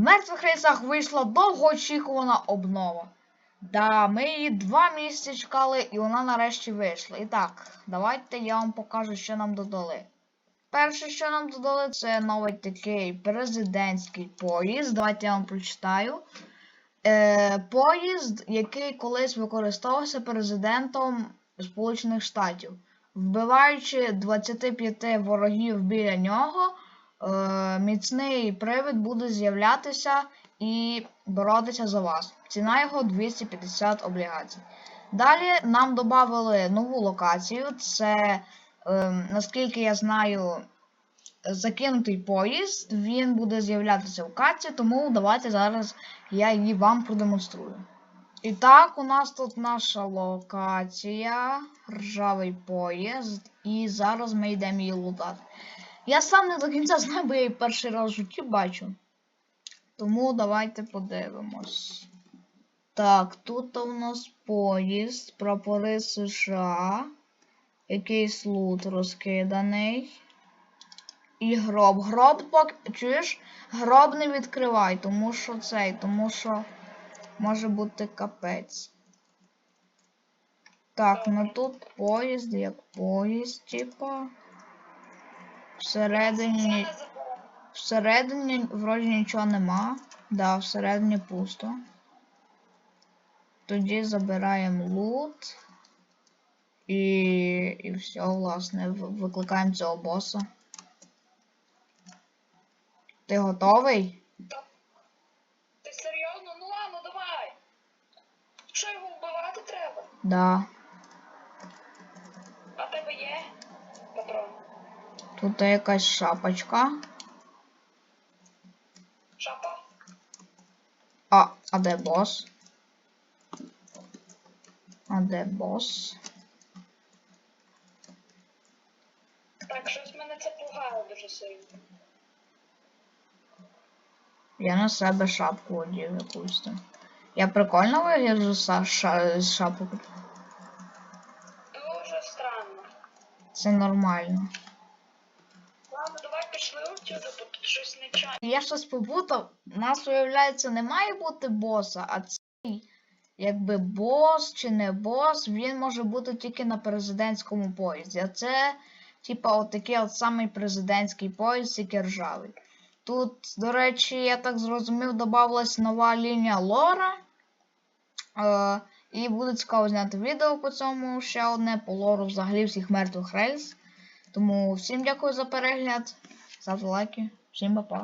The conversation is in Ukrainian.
В мертвих рейсах вийшла довгоочікувана обнова. Да, ми її два місяці чекали, і вона нарешті вийшла. І так, давайте я вам покажу, що нам додали. Перше, що нам додали, це новий такий президентський поїзд. Давайте я вам прочитаю. Е, поїзд, який колись використовувався президентом Сполучених Штатів. Вбиваючи 25 ворогів біля нього, міцний привид буде з'являтися і боротися за вас. Ціна його 250 облігацій. Далі нам додали нову локацію. Це, е, наскільки я знаю, закинутий поїзд. Він буде з'являтися в карті, тому давайте зараз я її вам продемонструю. І так, у нас тут наша локація, ржавий поїзд, і зараз ми йдемо її лутати. Я сам не до кінця знаю, бо я її перший раз в житті бачу. Тому давайте подивимось. Так, тут у нас поїзд, прапори США, якийсь лут розкиданий. І гроб. Гроб поки. Чуєш? Гроб не відкривай, тому що цей, тому що може бути капець. Так, ну тут поїзд, як поїзд, типа. Всередині. Всередині вроді нічого нема. Да, всередині пусто. Тоді забираємо лут. І, і все, власне, викликаємо цього боса. Ти готовий? Ти серйозно? Ну ладно, давай. Що його вбивати треба? Да. А тебе є патрон? Тут якась шапочка. Шапа? А, а де бос? А де бос? Так, щось мене це пугало дуже сильно. Я на себе шапку одів якусь там. Я прикольно вигляджу са- ша- з шапкою. Дуже странно. Це нормально. Я щось побутав. У нас, виявляється, не має бути боса, а цей, якби бос чи не бос, він може бути тільки на президентському поїзді. А це, типа, отакий от самий президентський поїзд, тільки ржавий. Тут, до речі, я так зрозумів, додавалась нова лінія лора. Е, і буде цікаво зняти відео по цьому ще одне по лору взагалі всіх мертвих рейс. Тому всім дякую за перегляд. Ставте лайки. всем па-па.